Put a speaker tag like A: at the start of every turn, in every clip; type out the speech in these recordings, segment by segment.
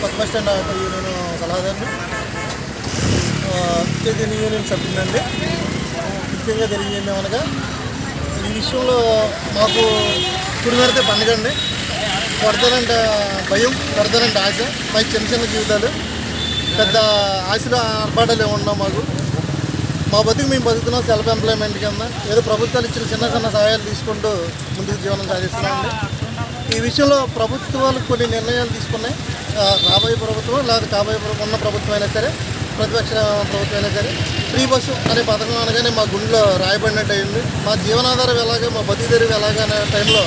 A: కొత్త bus stand union సలహాదారులు. Chaitanya union సభ్యులండి ముఖ్యంగా తెలియజేయమనగా ఈ విషయంలో మాకు కుడిమెడితే పండుగ అండి. కొడతానంటే భయం కొడతానంటే ఆశ మాకు చిన్న చిన్న జీవితాలు పెద్ద ఆశలు ఆర్భాటాలు ఉండవు మాకు. మా బతుకు మేము బతుకుతున్నాం సెల్ఫ్ ఎంప్లాయ్మెంట్ కింద. ఏదో ప్రభుత్వాలు ఇచ్చిన చిన్న చిన్న సహాయాలు తీసుకుంటూ ముందుకు జీవనం సాగిస్తున్నామండి విషయంలో ప్రభుత్వాలు కొన్ని నిర్ణయాలు తీసుకున్నాయి. రాబోయే ప్రభుత్వం లేదా కాబోయే ప్రభుత్వం ఉన్న ప్రభుత్వం అయినా సరే ప్రతిపక్ష ప్రభుత్వం అయినా సరే ఫ్రీ బస్సు అనే పథకం అనగానే మా గుండెలో రాయబడినట్టు అయింది. మా జీవనాధారం ఎలాగా మా బతుకు తెరువు అనే టైంలో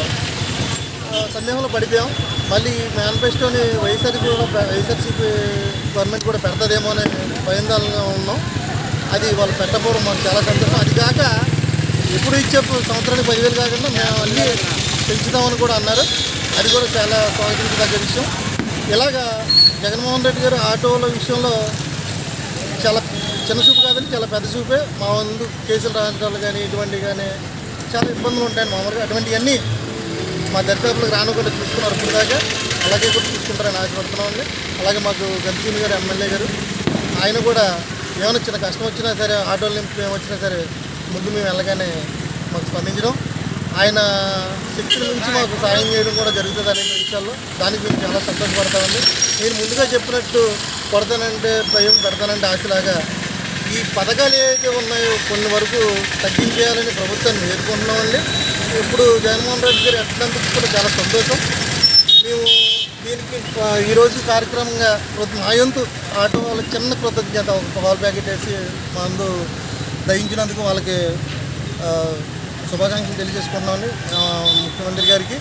A: సందేహంలో పడిపోయాం. మళ్ళీ మేనిఫెస్టోని వైఎస్ఆర్సీపీ కూడా వైఎస్ఆర్సీపీ గవర్నమెంట్ కూడా పెడతదేమో అనే భయందాలుగా ఉన్నాం. అది వాళ్ళు పెట్టకపోవడం మాకు చాలా సంతోషం. అది కాక ఎప్పుడు ఇచ్చే సంవత్సరానికి పదివేలు కాకుండా మేము అన్నీ పెంచుదామని కూడా అన్నారు. అది కూడా చాలా స్వాగతించదగ్గ విషయం. ఇలాగా జగన్మోహన్ రెడ్డి గారు ఆటోల విషయంలో చాలా చిన్న చూపు కాదని చాలా పెద్ద చూపే. మా ముందు కేసులు రాజకాలు కానీ ఇటువంటి కానీ చాలా ఇబ్బందులు ఉంటాయి మామూలుగా. అటువంటివన్నీ మా దరిదాపులకు రానుకుండా చూసుకున్నారు ఇప్పటిదాకా. దాకా అలాగే కూడా చూసుకుంటారని ఆశపడుతున్నామండి అలాగే మాకు గన్సీన్ గారు ఎమ్మెల్యే గారు ఆయన కూడా ఏమైనా చిన్న కష్టం వచ్చినా సరే ఆటోలు నింపి వచ్చినా సరే ముందు మేము వెళ్ళగానే మాకు స్పందించడం. ఆయన శక్తులు నుంచి మాకు సాయం చేయడం కూడా జరుగుతుంది అనే విషయాల్లో దానికి మేము చాలా సంతోషపడతామండి. నేను ముందుగా చెప్పినట్టు కొడతానంటే భయం పెడతానంటే ఆశలాగా ఈ పథకాలు ఏవైతే ఉన్నాయో కొన్ని వరకు తగ్గించేయాలని ప్రభుత్వాన్ని వేడుకుంటున్నామండి ఇప్పుడు జగన్మోహన్ రెడ్డి గారు ఎట్లందుకు కూడా చాలా సంతోషం. మేము దీనికి ఈరోజు కార్యక్రమంగా మా వంతు ఆటో వాళ్ళకి చిన్న కృతజ్ఞత ఒక పాల ప్యాకెట్ వేసి మా అందు దయించినందుకు వాళ్ళకి శుభాకాంక్షలు తెలియజేసుకున్నామండి ముఖ్యమంత్రి గారికి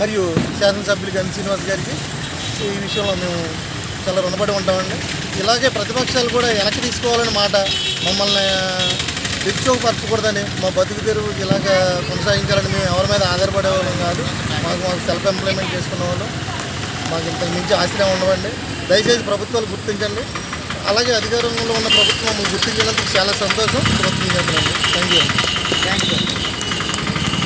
A: మరియు శాసనసభ్యులు గని శ్రీనివాస్ గారికి. ఈ విషయంలో మేము చాలా రుణపడి ఉంటామండి. ఇలాగే ప్రతిపక్షాలు కూడా వెనక్కి తీసుకోవాలని మాట మమ్మల్ని నిరుత్సాహపరచకూడదని మా బతుకు తెరువు ఇలాగ కొనసాగించాలని మేము ఎవరి మీద ఆధారపడే వాళ్ళం కాదు. మాకు మాకు సెల్ఫ్ ఎంప్లాయ్మెంట్ చేసుకున్న వాళ్ళు. మాకు ఇంత మించి ఆశ్రయం ఉండవండి. దయచేసి ప్రభుత్వాలు గుర్తించండి. అలాగే అధికారంలో ఉన్న ప్రభుత్వం మమ్మల్ని గుర్తించినందుకు చాలా సంతోషం. కృతజ్ఞతలండి థ్యాంక్ యూ
B: థ్యాంక్ యూ